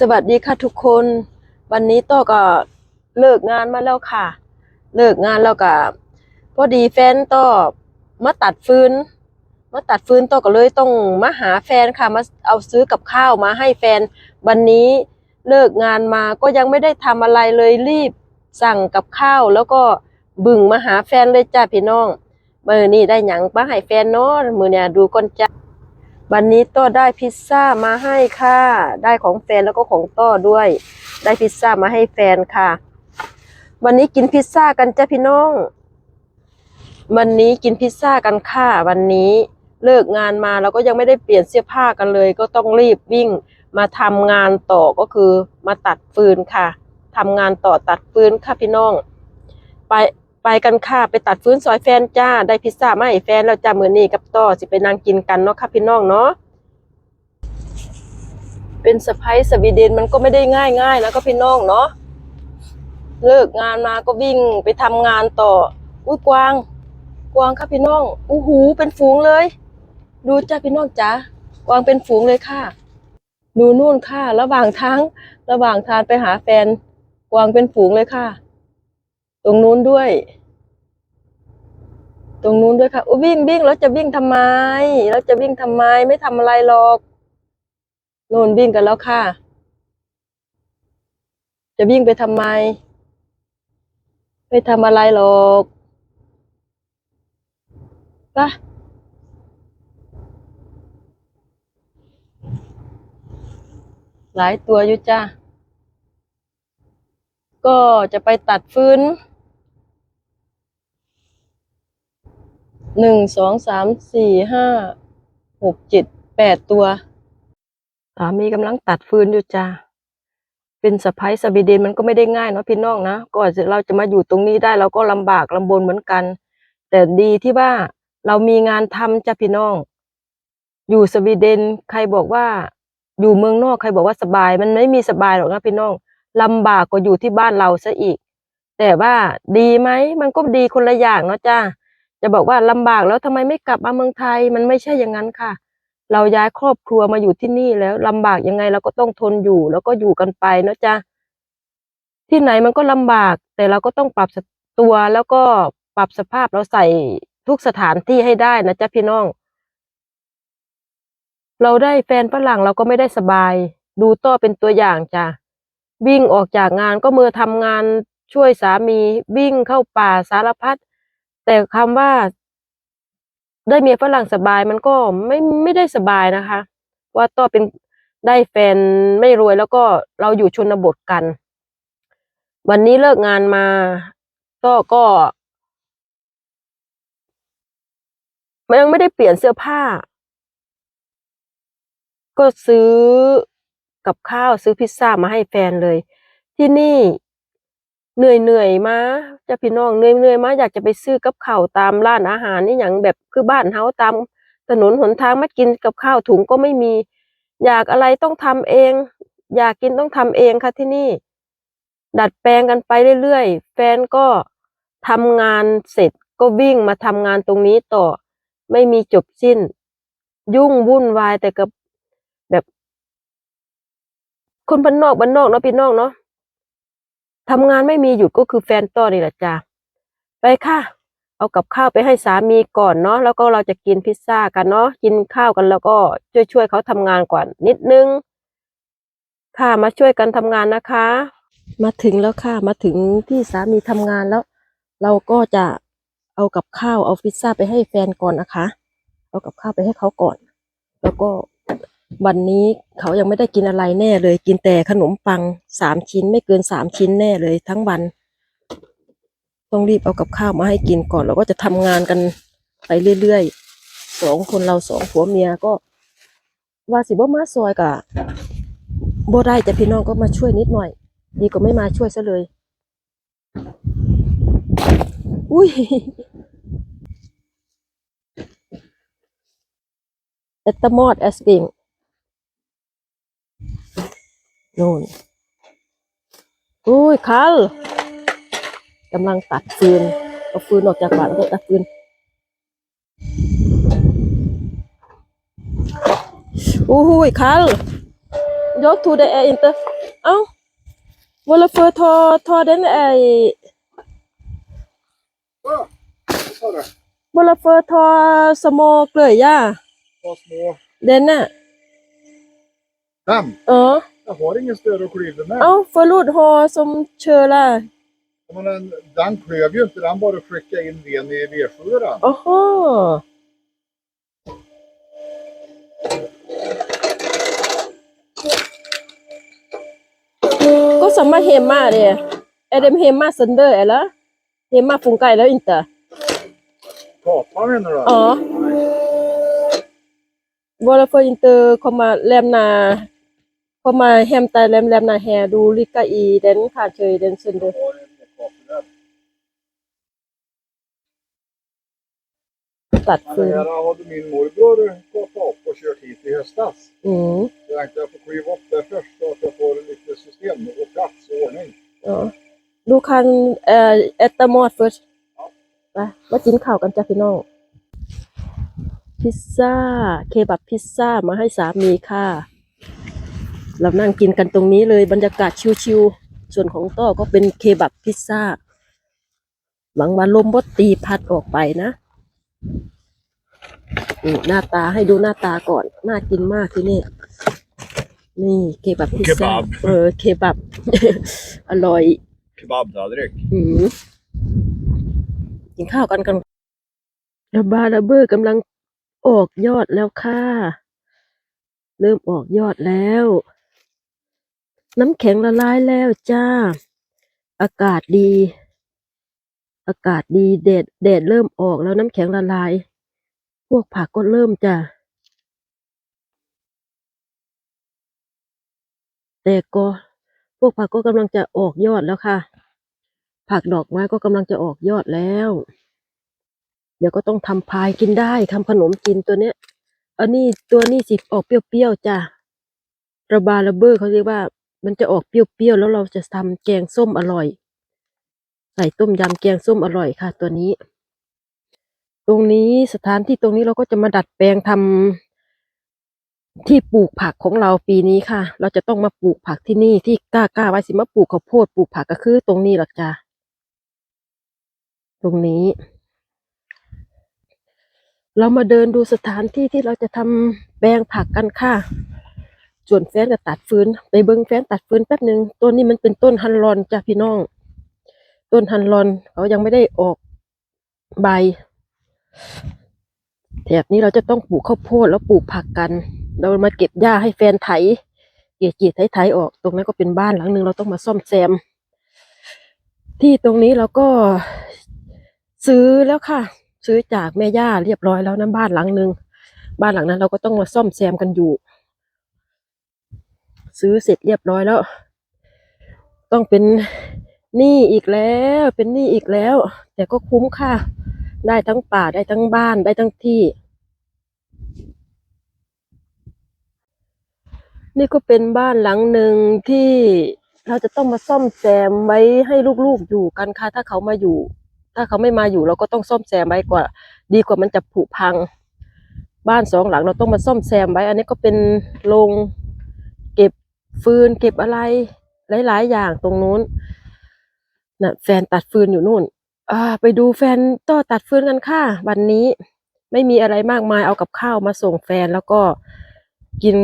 สวัสดีค่ะทุกคน วันนี้ต้อก็เลิกงานมาแล้วค่ะ เลิกงานแล้วก็พอดีแฟนต้อมาตัดฟืนมาตัดฟืนต้อก็เลยต้องมาหาแฟนค่ะมาเอาซื้อกับข้าวมาให้แฟน วันนี้เลิกงานมาก็ยังไม่ได้ทำอะไรเลยรีบสั่งกับข้าว แล้วก็บึ่งมาหาแฟนเลยจ้าพี่น้องมือนี้ได้หยังมาให้แฟนเนาะมือเนี่ยดูก่อนจ้า วันนี้ต้อได้พิซซ่ามาให้ค่ะ ได้ของแฟนแล้วก็ของต้อด้วย ได้พิซซ่ามาให้แฟนค่ะ วันนี้กินพิซซ่ากันจ้ะพี่น้อง วันนี้กินพิซซ่ากันค่ะวันนี้เลิกงานมาเราก็ยังไม่ได้เปลี่ยนเสื้อผ้ากันเลย ก็ต้องรีบวิ่งมาทำงานต่อก็คือมาตัดฟืนค่ะทำงานต่อตัดฟืนค่ะพี่น้อง ไป ไปกันค่ะไปตัดฟื้นซอยแฟนจ้าได้พิซซ่ามาให้แฟนแล้วจ้ามือนี้กับต่อสิไปนั่งกินกันเนาะค่ะพี่น้องเนาะเป็นสะพ้ายสวีเดนมันก็ไม่ได้ง่ายง่ายๆนะก็พี่น้องเนาะเลิกงานมาก็วิ่งไปทำงานต่ออุ้ยกวาง กวางค่ะพี่น้องอู้หูเป็นฝูงเลย ดูจ้าพี่น้องจ้ากวางเป็นฝูงเลยค่ะดูนู่นค่ะ ระหว่างทางระหว่างทางไปหาแฟน กวางเป็นฝูงเลยค่ะ ตรงนู้นด้วย ตรงนู้นด้วยค่ะอ้วิ่งวิ่งแล้วจะวิ่งทำไม แล้วจะวิ่งทำไมไม่ทำอะไรหรอกโน่นวิ่งกันแล้วค่ะ จะวิ่งไปทำไม ไม่ทำอะไรหรอกไปหลายตัวอยู่จ้าก็จะไปตัดฟืน หนึ่งสองสามสี่ห้าหกเจ็ดแปดตัวสามีกำลังตัดฟืนอยู่จ้าเป็นสะพ้ายสวีเดนมันก็ไม่ได้ง่ายเนาะพี่น้องนะก่อนเราจะมาอยู่ตรงนี้ได้เราก็ลำบากลำบนเหมือนกัน แต่ดีที่ว่าเรามีงานทำจ้ะพี่น้อง อยู่สวีเดนใครบอกว่า อยู่เมืองนอกใครบอกว่าสบาย มันไม่มีสบายหรอกนะพี่น้องลำบากกว่าอยู่ที่บ้านเราซะอีก แต่ว่าดีไหมมันก็ดีคนละอย่างเนาะจ้า จะบอกว่าลำบากแล้วทำไมไม่กลับมาเมืองไทย มันไม่ใช่อย่างนั้นค่ะ เราย้ายครอบครัวมาอยู่ที่นี่แล้วลำบากยังไงเราก็ต้องทนอยู่ แล้วก็อยู่กันไปนะจ๊ะที่ไหนมันก็ลำบาก แต่เราก็ต้องปรับตัวแล้วก็ปรับสภาพเราใส่ทุกสถานที่ให้ได้นะจ๊ะพี่น้อง เราได้แฟนฝรั่งเราก็ไม่ได้สบาย ดูต้อเป็นตัวอย่างจ้ะวิ่งออกจากงานก็มือทำงานช่วยสามีวิ่งเข้าป่าสารพัด แต่คำว่า ได้เมียฝรั่งสบายมันก็ไม่ไม่ได้สบายนะคะ ว่าต้อเป็นได้แฟนไม่รวยแล้วก็เราอยู่ชนบทกัน วันนี้เลิกงานมาต้อก็มันยังไม่ได้เปลี่ยนเสื้อผ้า ก็ซื้อกับข้าวซื้อพิซซ่ามาให้แฟนเลย ที่นี่ เหนื่อยเหนื่อยมาจะพี่น้องเหนื่อยเหนื่อยมาอยากจะไปซื้อกับข้าวตามร้านอาหารนี่อย่างแบบคือบ้านเฮาตามถนนหนทางมากินกับข้าวถุงก็ไม่มี อยากอะไรต้องทำเอง อยากกินต้องทำเองค่ะที่นี่ ดัดแปลงกันไปเรื่อยๆแฟนก็ทำงานเสร็จก็วิ่งมาทำงานตรงนี้ต่อ ไม่มีจบสิ้น ยุ่งวุ่นวายแต่กับแบบ คนบ้านนอกบ้านนอกเนาะพี่น้องเนาะ ทำงานไม่มีหยุดก็คือแฟนต้อนี่แหละจ้าไปค่ะ เอากับข้าวไปให้สามีก่อนเนาะแล้วก็เราจะกินพิซซ่ากันเนาะกินข้าวกันแล้วก็ช่วยช่วยๆเขาทำงานก่อนนิดนึง ค่ะมาช่วยกันทำงานนะคะ มาถึงแล้วค่ะมาถึงที่สามีทำงานแล้ว เราก็จะเอากับข้าวเอาพิซซ่าไปให้แฟนก่อนนะคะ เอากับข้าวไปให้เขาก่อน แล้วก็ วันนี้เขายังไม่ได้กินอะไรแน่เลย กินแต่ขนมปังสามชิ้นไม่เกินสามชิ้นแน่เลยทั้งวัน ต้องรีบเอากับข้าวมาให้กินก่อนแล้วก็จะทำงานกันไปเรื่อยๆสองคนเราสองผัวเมียก็ ว่าสิบ่มาซอยกะบ่ได้แต่พี่น้องก็มาช่วยนิดหน่อย ดีกว่าไม่มาช่วยซะเลย อุ้ยเอตมอดแอสปิง นู่นอุ้ยคัลกำลังตัดฟืนเอาฟืนออกจากบาดแล้วก็ตัดฟืนอุ้ยคัล jag tog det är inte. Ja. Varför ta, ta den är... Va? Vad sa du? Varför ta små gröja? Ta små. Den är. Den? Ja. Jag har ingen större klyv med. Ja, förlåt. Ha som köra. Men den, den klöv ju inte, den bara skickade in ven i V7 den. Aha. Có samma hemma det. Är det hemma sönder eller? Hemma funkar eller inte? Kapa menar du? Ja. Varför inte komma lämna komma hämta läm, lämna här du lika i den kanske den sönder. Jag har en kapa där. ตัด Men ฟื det น här hade min morbror kapat upp och kört hit i höstas. อืม Så jag tänkte jag får klyva upp det först så att jag får lite system och plats och ordning. อ๋อดูคันเอ่อแอตตามอดเฟิร์สไปมากินข้าวกันจ้ะพี่น้อง พิซซ่า เคบับพิซซ่ามาให้สามีค่ะ เรานั่งกินกันตรงนี้เลยบรรยากาศชิวๆส่วนของต้อก็เป็นเคบับพิซซ่า หวังว่าลมบดตีพัดออกไปนะนี่หน้าตาให้ดูหน้าตาก่อน น่ากินมากที่นี่ นี่เคบับพิซซ่าเคบับเออเคบับ อร่อย Kebabtallrik. อืมกินข้าวกันกันระบาระเบอร์กำลังออกยอดแล้วค่ะ เริ่มออกยอดแล้ว น้ำแข็งละลายแล้วจ้า อากาศดี อากาศดีแดดแดดเริ่มออกแล้วน้ำแข็งละลาย พวกผักก็เริ่มจ้ะแต่ก็พวกผักก็กำลังจะออกยอดแล้วค่ะ ผักดอกไม้ก็กำลังจะออกยอดแล้ว เดี๋ยวก็ต้องทำพายกินได้ทำขนมกินตัวเนี้ยอันนี้ตัวนี้สิออกเปรี้ยวๆจ้ะระบาระเบอร์เขาเรียกว่า มันจะออกเปรี้ยวๆแล้วเราจะทำแกงส้มอร่อย ใส่ต้มยำแกงส้มอร่อยค่ะ ตัวนี้ ตรงนี้สถานที่ตรงนี้เราก็จะมาดัดแปลงทำที่ปลูกผักของเราปีนี้ค่ะ เราจะต้องมาปลูกผักที่นี่ที่กล้ากล้าไว้สิมาปลูกข้าวโพดปลูกผักก็คือ ตรงนี้หรอกจ้ะตรงนี้ เรามาเดินดูสถานที่ที่เราจะทำแปลงผักกันค่ะ ส่วนแฟนก็ตัดฟืนไปเบิ้งแฟนตัดฟืนแป๊บหนึ่งต้นนี้มันเป็นต้นฮันลอนจ้ะพี่น้อง ต้นฮันลอนเขายังไม่ได้ออกใบ แถบนี้เราจะต้องปลูกข้าวโพดแล้วปลูกผักกัน เรามาเก็บหญ้าให้แฟนไถ เกียเกียไถไถออก ตรงนั้นก็เป็นบ้านหลังหนึ่งเราต้องมาซ่อมแซม ที่ตรงนี้เราก็ซื้อแล้วค่ะ ซื้อจากแม่ย่าเรียบร้อยแล้วนะบ้านหลังหนึ่งบ้านหลังนั้นเราก็ต้องมาซ่อมแซมกันอยู่ ซื้อเสร็จเรียบร้อยแล้ว ต้องเป็นหนี้อีกแล้ว เป็นหนี้อีกแล้ว แต่ก็คุ้มค่ะ ได้ทั้งป่าได้ทั้งบ้านได้ทั้งที่ นี่ก็เป็นบ้านหลังหนึ่งที่เราจะต้องมาซ่อมแซมไว้ให้ลูกๆอยู่กันค่ะ ถ้าเขามาอยู่ ถ้าเขาไม่มาอยู่เราก็ต้องซ่อมแซมไว้กว่า ดีกว่ามันจะผุพัง บ้านสองหลังเราต้องมาซ่อมแซมไว้ อันนี้ก็เป็นโรง ฟืนเก็บอะไร หลาย ๆ อย่างตรงนู้นนะแฟนตัดฟืนอยู่นู่นอ่าไปดูแฟนต่อตัดฟืนกันค่ะ วันนี้ ไม่มีอะไรมากมายเอากับข้าวมาส่งแฟนแล้วก็กิน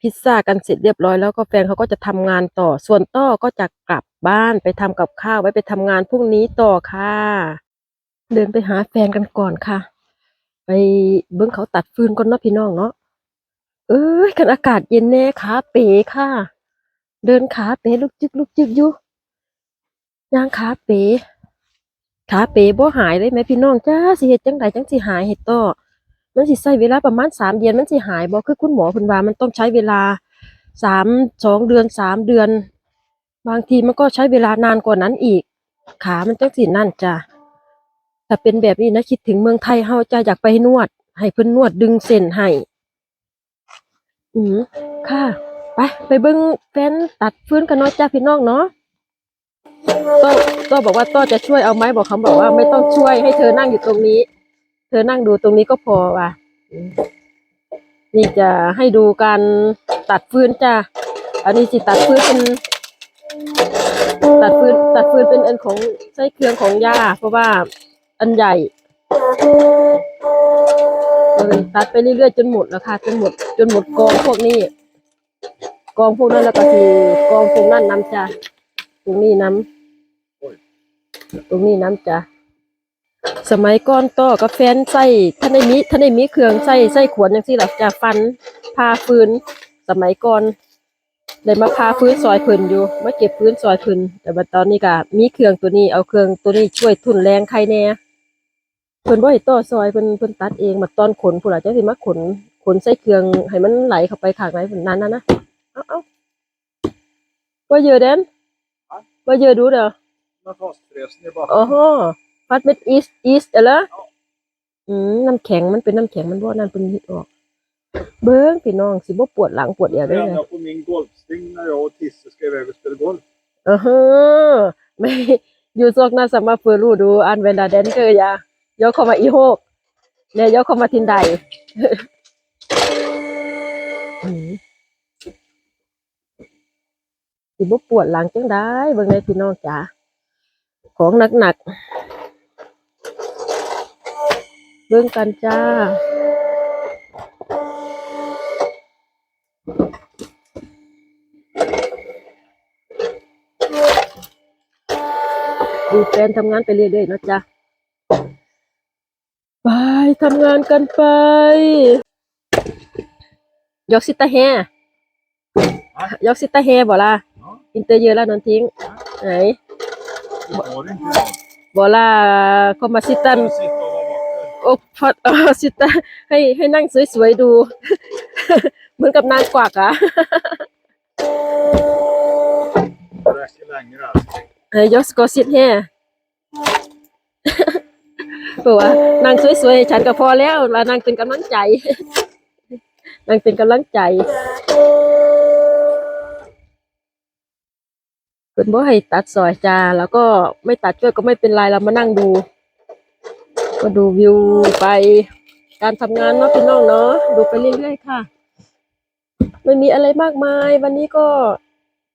พิซซ่ากันเสร็จเรียบร้อยแล้วก็แฟนเขาก็จะทำงานต่อ ส่วนต้อก็จะกลับบ้านไปทำกับข้าวไว้ไปทำงานพรุ่งนี้ต่อค่ะ เดินไปหาแฟนกันก่อนค่ะ ไปเบิ้งเขาตัดฟืนก่อนเนาะพี่น้องเนาะเอ้ยกันอากาศเย็นแน่ขาเป๋ค่ะ เดินขาเป๋ลุกจึกลุกจึกอยู่ย่างขาเป๋ขาเป๋บ่หายเลยแม่พี่น้องจ้าสิเฮ็ดจังไดจังสิหายเฮ็ดต่อมันสิใช้เวลาประมาณสามเดือนมันสิหายบ่คือคุณหมอเพิ่นว่ามันต้องใช้เวลาสามสองเดือนสามเดือน บางทีมันก็ใช้เวลานานกว่านั้นอีก ขามันจังสินั่นจ้ะถ้าเป็นแบบนี้นะคิดถึงเมืองไทยเฮาจะอยากไปนวด ให้เพิ่นนวดดึงเส้นให้อืมค่ะ ไปไปเบิ่งแฟนตัดฟืนกันเนาะจ้าพี่น้องเนาะต้อต้อบอกว่าต้อจะช่วยเอาไหมบอกเขาบอกว่าไม่ต้องช่วยให้เธอนั่งอยู่ตรงนี้ เธอนั่งดูตรงนี้ก็พอว่ะนี่จะให้ดูการตัดฟืนจ้ะอันนี้สิตัดฟืนเป็น ตัดฟืนตัดฟืนเป็นอันของใช้เครื่องของย่าเพราะว่าอันใหญ่เลยตัดไปเรื่อยๆจนหมดแล้วค่ะจนหมดจนหมดกองพวกนี้ กองพวกนั้นแล้วก็คือกองพวกนั้นน้ำจ้ะตรงนี้น้ำตรงนี้น้ำจ้ะสมัยก่อนต่อกับแฟนใส่ท่านได้มีท่านได้มีเครื่องใส่ใส่ขวดอย่างที่หลักจะฟันพาฟืน สมัยก่อนเลยมาพาฟื้นซอยพิ่นอยู่มาเก็บฟื้นซอยพิ่นแต่บัดตอนนี้ก็มีเครื่องตัวนี้เอาเครื่องตัวนี้ช่วยทุนแรงใครแน่เพิ่นบ่ให้ต่อซอยเพิ่นเพิ่นตัดเองมาตอนขนผู้หลายจังสิมาขนขนใส่เครื่องให้มันไหลเข้าไปข้างในพุ่นนั้นนะนะ เอาเอาว่าเยอะเด่นว่าเยอะดูเด้อ Med fastfräsen i backen. อ๋อฟัดเม็ดอีสอีสเหรออืมน้ำแข็งมันเป็นน้ำแข็งมันบ่นั่นเป็นฮิตออก เบิ้งพี่น้องสิบ่ปวดหลังปวดเอวได้ Det เลย ända på min golfsting när jag och Tisse ska iväg och spela golf. เออฮะไม่อยู่ซอกหน้าสมาเฟอรูดูอันเวนดาเดนเกอร์ยายกเข้ามาอีโฮกเนี่ยยกเข้ามาทินใด สิบ่ปวดหลังจังได้เบิ่งในพี่น้องจ๋าของหนักๆเบิ่งกันจ้าดูแฟนทำงานไปเรื่อยๆนะจ๊ะไปทำงานกันไป ยกซิตาแฮยกซิตาแฮบ่ล่ะ อินเตอร์เยอะแล้วนนทิ้ง ไหนบ่ล่ะก็มาซิตันโอ้พอดซิตาให้ให้นั่งสวยๆดู เหมือนกับนางกวักอะเฮ้ยยกสกอซิตแฮบอกว่านั่งสวยๆฉันก็พอแล้วแลานางเป็นกำลังใจนางเป็นกำลังใจ เพิ่นบ่ให้ตัดซอยจ้า แล้วก็ไม่ตัดช่วยก็ไม่เป็นไรเรามานั่งดู ก็ดูวิวไป การทำงานเนาะพี่น้องเนาะดูไปเรื่อยๆค่ะ ไม่มีอะไรมากมาย วันนี้ก็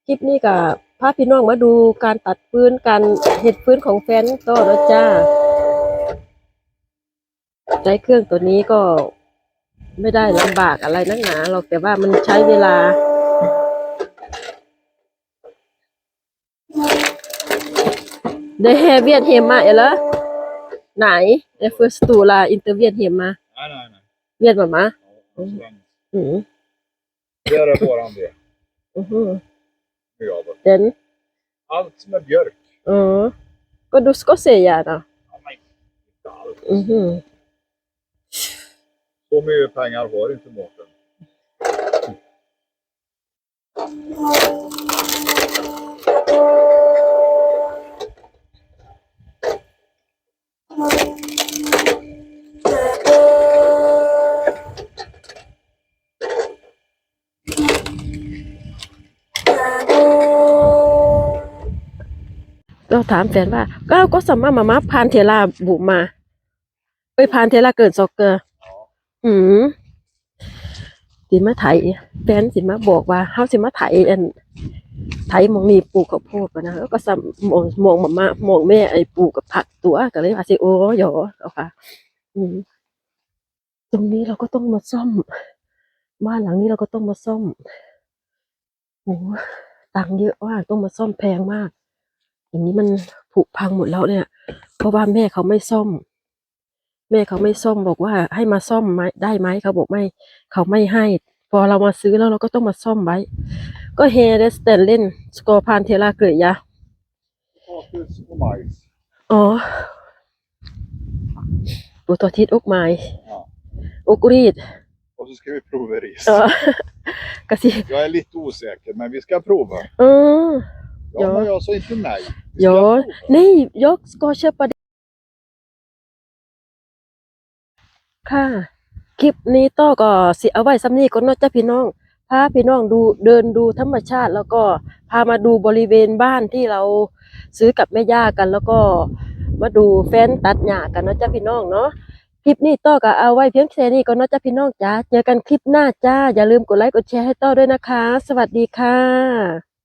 คลิปนี้กับพาพี่น้องมาดูการตัดฟื้นการเห็ดฟื้นของแฟนก็แล้วจ้าใช้เครื่องตัวนี้ก็ไม่ได้ลำบากอะไรนักหนาหรอกแต่ว่ามันใช้เวลา Det här vet hemma eller? Nej, det förstår la inte vet hemma. Nej, nej, nej. Vet mamma? Ja, Mm. Där är våran det. Mhm. Nu av oss. Den? Allt är björk. Ja. Vad du ska säga då? Ja, men inte allt. Mhm. Så mycket pengar har inte Mårten. Då ถามแฟนว่าก็ก็สามารถมามาพานเทลาบุมาไปพานเทลาเกิดซอกเกอร์อืมสิมาไถแฟนสิมาบอกว่าเฮาสิมาไถอันไถหมองนี่ปลูกข้าวโพดปะนะแล้วก็สามมองมองมามามองแม่ไอ้ปลูกกับผักตัวก็เลยว่าสิโอ้หยอเอาค่ะ อืมตรงนี้เราก็ต้องมาซ่อมบ้านหลังนี้เราก็ต้องมาซ่อมโอ้ตังค์เยอะมากต้องมาซ่อมแพงมาก อย่างนี้มันผุพังหมดแล้วเนี่ย เพราะว่าแม่เขาไม่ซ่อม แม่เขาไม่ซ่อมบอกว่า ให้มาซ่อมไหมได้ไหมเขาบอกไม่ เขาไม่ให้ พอเรามาซื้อแล้วเราก็ต้องมาซ่อมไว้ ก็เฮเดสเตนเล่นสกอร์พานเทลาเกยยะ Potatis och majs. อ๋อปูตัวทิศอกไม้ Ja. อกรีด Och så ska vi prova ris. เออกะสิ Jag är lite osäker, men vi ska prova. เออ Ja, Ja. men jag sa inte nej. Vi ska Ja. prova. นี่ยกสกอร์เชอร์ปะค่ะ คลิปนี้ต่อก็สิเอาไว้ซ้ำนี้ก็นอกจากพี่น้อง พาพี่น้องดูเดินดูธรรมชาติ แล้วก็พามาดูบริเวณบ้านที่เราซื้อกับแม่ย่ากัน แล้วก็มาดูแฟนตัดหญ้ากันเนาะจ้าพี่น้องเนาะ คลิปนี้ต่อก็เอาไว้เพียงแค่นี้ก่อนเนาะจ้าพี่น้องจ้า เจอกันคลิปหน้าจ้า อย่าลืมกดไลค์กดแชร์ให้ต่อด้วยนะคะ สวัสดีค่ะ